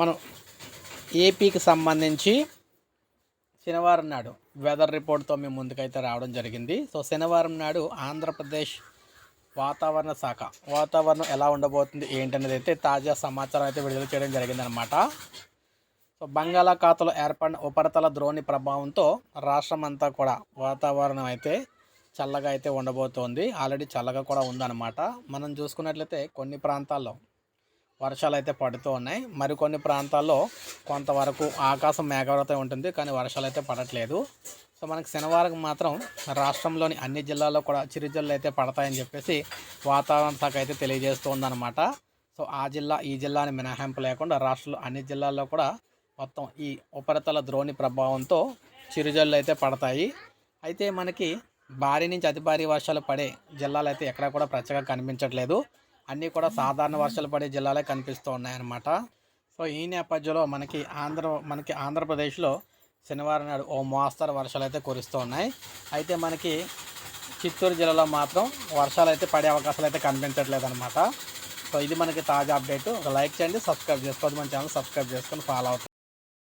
మనం ఏపీకి సంబంధించి శనివారం నాడు వెదర్ రిపోర్ట్తో మేము ముందుకైతే రావడం జరిగింది. సో శనివారం నాడు ఆంధ్రప్రదేశ్ వాతావరణ శాఖ వాతావరణం ఎలా ఉండబోతుంది ఏంటనేది అయితే తాజా సమాచారం అయితే విడుదల చేయడం జరిగిందనమాట సో బంగాళాఖాతంలో ఏర్పడిన ఉపరితల ద్రోణి ప్రభావంతో రాష్ట్రం అంతా కూడా వాతావరణం అయితే చల్లగా అయితే ఉండబోతోంది. ఆల్రెడీ చల్లగా కూడా ఉందన్నమాట. మనం చూసుకున్నట్లయితే కొన్ని ప్రాంతాల్లో వర్షాలు అయితే పడుతూ ఉన్నాయి. మరికొన్ని ప్రాంతాల్లో కొంతవరకు ఆకాశం మేఘావృతం ఉంటుంది. కానీ వర్షాలు అయితే పడట్లేదు. సో మనకి శనివారం మాత్రం రాష్ట్రంలోని అన్ని జిల్లాల్లో కూడా చిరుజల్లు అయితే పడతాయని చెప్పేసి వాతావరణ శాఖ అయితే తెలియజేస్తుందన్నమాట. సో ఆ జిల్లా ఈ జిల్లా అని మినహాయింపు లేకుండా రాష్ట్రంలో అన్ని జిల్లాల్లో కూడా మొత్తం ఈ ఉపరితల ద్రోణి ప్రభావంతో చిరుజల్లు అయితే పడతాయి. అయితే మనకి భారీ నుంచి అతి భారీ వర్షాలు పడే జిల్లాలు అయితే ఎక్కడా కూడా ప్రత్యేకంగా కనిపించట్లేదు. అన్నీ కూడా సాధారణ వర్షాలు పడే జిల్లాలే కనిపిస్తూ ఉన్నాయన్నమాట. సో ఈ నేపథ్యంలో మనకి ఆంధ్ర మనకి ఆంధ్రప్రదేశ్లో శనివారం నాడు ఓ మోస్తరు వర్షాలు అయితే కురుస్తూ ఉన్నాయి. అయితే మనకి చిత్తూరు జిల్లాలో మాత్రం వర్షాలు అయితే పడే అవకాశాలు అయితే కనిపించట్లేదు అనమాట సో ఇది మనకి తాజా అప్డేట్. ఒక లైక్ చేయండి సబ్స్క్రైబ్ చేసుకోవద్దు. మన ఛానల్ సబ్స్క్రైబ్ చేసుకొని ఫాలో అవుతుంది